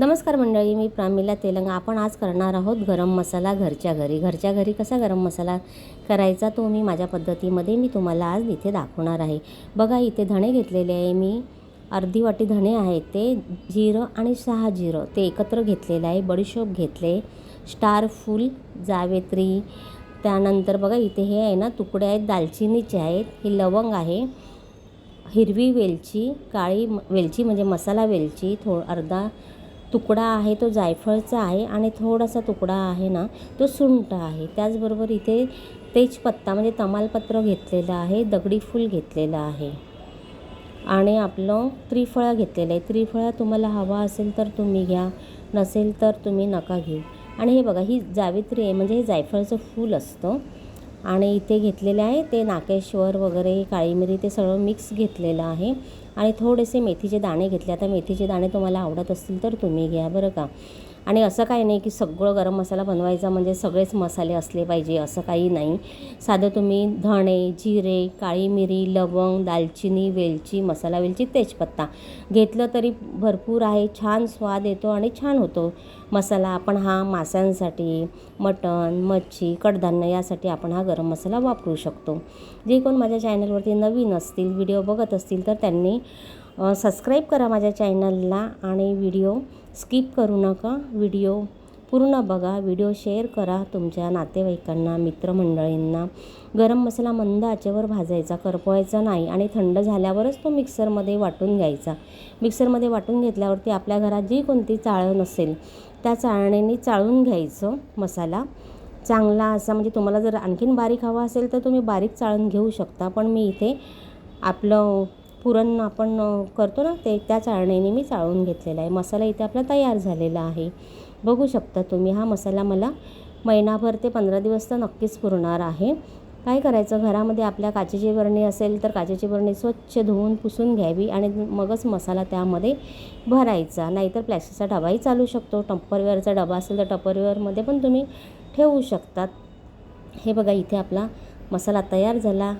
नमस्कार मंडळी मी प्रामिला तेलंगा. आपण आज करणार आहोत गरम मसाला घरच्या घरी. घरच्या घरी कसा गरम मसाला करायचा तो मी माझ्या पद्धतीमध्ये मी तुम्हाला आज इथे दाखवणार आहे. बघा इथे धणे घेतलेले आहे मी. अर्धी वाटी धणे आहेत ते जिरं आणि सहा जिरं. ते एकत्र घेतलेलं आहे. बडीशोप घेतले. स्टार फूल जावेत्री. त्यानंतर बघा इथे हे आहे ना तुकडे आहेत दालचिनीचे आहेत. हे लवंग आहे. हिरवी वेलची काळी म- वेलची म्हणजे मसाला वेलची थो अर्धा तुकडा आहे तो जायफळचा आहे आणि थोडासा तुकडा आहे ना तो सुंठ आहे. त्याचबरोबर इथे तेजपत्ता म्हणजे तमालपत्र घेतलेलं आहे दगडी फूल घेतलेलं आहे. आणि आपलं त्रिफळा घेतलेलं आहे. त्रिफळा तुम्हाला हवा असेल तर तुम्ही घ्या नसेल तर तुम्ही नका घेऊ. आणि हे बघा ही जावित्री आहे म्हणजे हे जायफळचं फूल असतं. आणि इथे घेतलेले आहे ते नाकेश्वर वगैरे काळी मिरी ते सगळं मिक्स घेतलेलं आहे. आणि थोडेसे मेथीचे दाणे घेतले. आता मेथीचे दाणे तुम्हाला आवडत असतील तर तुम्ही घ्या बरं का. आणि असं काही नाही की सगळं गरम मसाला बनवायचा म्हणजे सगळेच मसाले असले पाहिजे असं काही नाही. साधं तुम्ही धणे जिरे काळी मिरी लवंग दालचिनी वेलची मसाला वेलची तेजपत्ता. घेतलं तरी भरपूर आहे छान स्वाद येतो आणि छान होतो. मसाला आपण हा माशांसाठी मटण मच्छी कडधान्य यासाठी आपण हा गरम मसाला वापरू शकतो. जे कोण माझ्या चॅनलवरती नवीन असतील व्हिडिओ बघत असतील तर त्यांनी सबस्क्राईब करा माझ्या चॅनलला आणि व्हिडिओ स्किप करू नका. व्हिडिओ पूर्ण बघा. व्हिडिओ शेअर करा तुमच्या नातेवाईकांना मित्रमंडळींना. गरम मसाला मंद आचेवर भाजायचा करपवायचा नाही आणि थंड झाल्यावरच तो मिक्सरमध्ये वाटून घ्यायचा. मिक्सरमध्ये वाटून घेतल्यावरती आपल्या घरात जी कोणती चाळण असेल त्या चाळणीने चाळून घ्यायचं मसाला. चांगला असा म्हणजे तुम्हाला जर आणखीन बारीक हवा असेल तर तुम्ही बारीक चाळून घेऊ शकता पण मी इथे आपलं पुरण आपण करतो ना ते त्या चाळणीने मी चाळून घेतलेला आहे. मसाला इथे आपला तयार झालेला आहे. बघू शकता तुम्ही हा मसाला मला महिनाभर ते पंधरा दिवस तर नक्कीच पुरणार आहे. काय करायचं घरामध्ये आपल्या काचेची बरणी असेल तर काचेची बरणी स्वच्छ धुवून पुसून घ्यावी आणि मगच मसाला त्यामध्ये भरायचा. नाहीतर प्लॅस्टिकचा डबाही चालू शकतो. टप्परवेअरचा डबा असेल तर टप्परवेअरमध्ये पण तुम्ही ठेवू शकतात. हे बघा इथे आपला मसाला तयार झाला.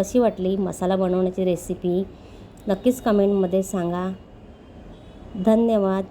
कशी वाटली मसाला बनवण्याची रेसिपी नक्कीच कमेंटमध्ये सांगा. धन्यवाद.